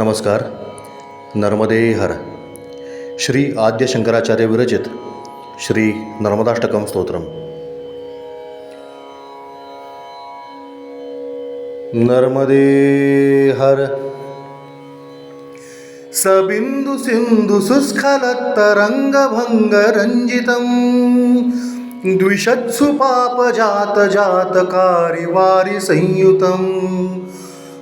नमस्कार. नर्मदे हर. श्री आद्य शंकराचार्य विरचित श्री नर्मदाष्टकम स्तोत्रम. नर्मदे हर. सबिंदु सिंधु सुस्खलत्तरंगभंग रंजितम. द्विषत्सु पापजात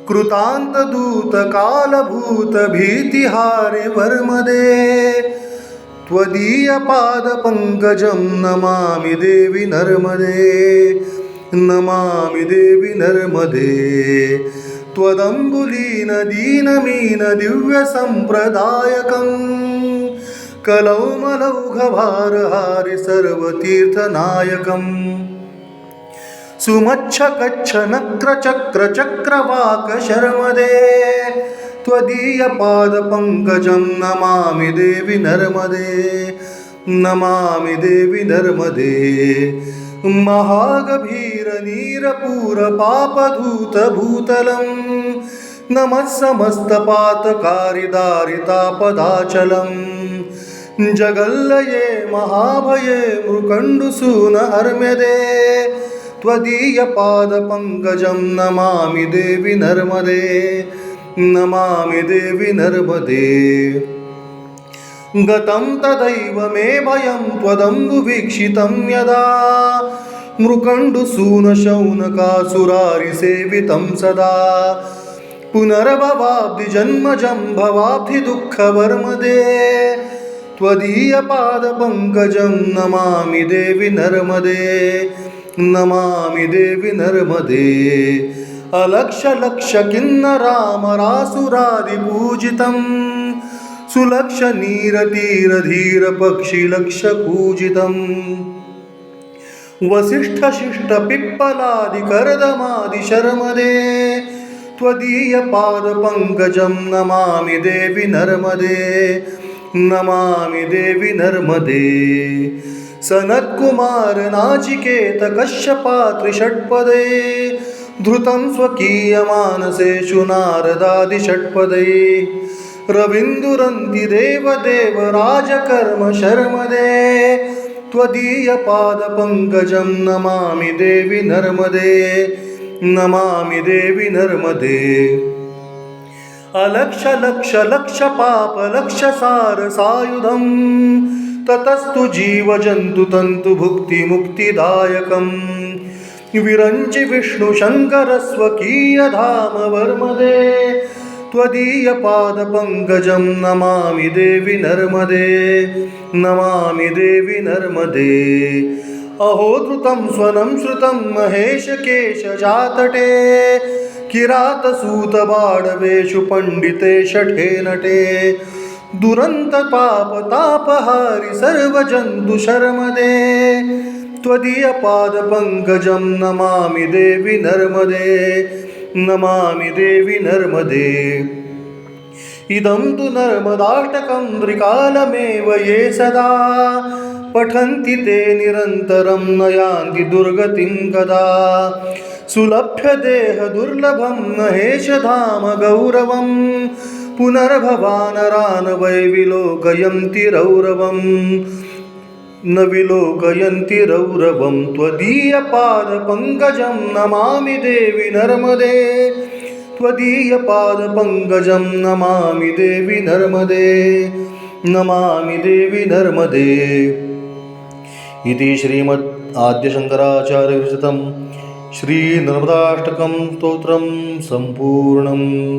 कृतान्तदूत कालभूत भीतिहारे वर्मदे। त्वदीयपादपङ्कजं नमामि देवि नर्मदे। नमामि देवि नर्मदे। त्वदम्बुलीन दीनमीन दिव्यसम्प्रदायकम् कलौमलौघभारहारि सर्वतीर्थनायकम्। सुमच्छ कच्छ नक्र चक्र चक्रवाक शर्मदे त्वदीयपादपङ्कजं नमामि देवि नर्मदे। नमामि देवि नर्मदे। महागभीरनीरपूरपापधूतभूतलं नमः समस्तपातकारिदारितापदाचलम्। जगल्लये महाभये मृकण्डुसून हर्म्यदे त्वदीयपादपङ्कजं नमामि देवि नर्मदे नमामि देवि नर्मदे। गतं तदैव मे भयं त्वदम्बुवीक्षितं यदा मृकण्डुसूनशौनकासुरारिसेवितं सदा। पुनर्भवाब्धिजन्मजं भवाब्धिदुःखवर्मदे त्वदीयपादपङ्कजं नमामि देवि नर्मदे। नमामि देवि नर्मदे। अलक्ष्यलक्ष किन्नरामरासुरादिपूजितं सुलक्ष नीरतीरधीरपक्षिलक्षपूजितम् वसिष्ठशिष्टपिप्पलादिकर्दमादिशर्मदे त्वदीयपादपङ्कजं नमामि देवि नर्मदे। नमामि देवि नर्मदे। सनत्कुमार नाचिकेत कश्यपात्रिषट्पदे धृतं स्वकीयमानसेषु नारदादिषट्पदे रविन्दुरन्ति देवदेव राजकर्म शर्मदे त्वदीयपादपङ्कजं नमामि देवि नर्मदे नमामि देवि नर्मदे। अलक्ष लक्ष लक्ष पाप लक्ष सार सायुधम् ततस्तु जीवजन्तु तन्तु भुक्तिमुक्तिदायकम् विरञ्चि विष्णुशङ्करस्वकीयधाम वर्मदे त्वदीयपादपङ्कजं नमामि देवि नर्मदे, नमामि देवि नर्मदे। अहो धृतं स्वनं श्रुतं महेशकेशजातटे किरातसूतबाडवेषु पण्डिते षठे नटे। दुरन्तपापतापहारि सर्वजन्तुशर्मदे। त्वदीयपादपङ्कजं नमामि देवि नर्मदे, नमामि देवि नर्मदे। इदं तु नर्मदाष्टकं त्रिकालमेव ये सदा। पठन्ति ते निरन्तरं न दुर्गतिं कदा। सुलभ्य देहदुर्लभं महेशधाम गौरवं पुनर्भवानरान् वै विलोकयन्ति रौरवम्। न विलोकयन्ति रौरवं त्वदीयपादपङ्कजं नमामि देवि नर्मदे। त्वदीयपादपङ्कजं नमामि देवि नर्मदे। नमामि देवि नर्मदे। इति श्रीमद् आद्यशङ्कराचार्यविरचितं श्रीनर्मदाष्टकं स्तोत्रं सम्पूर्णं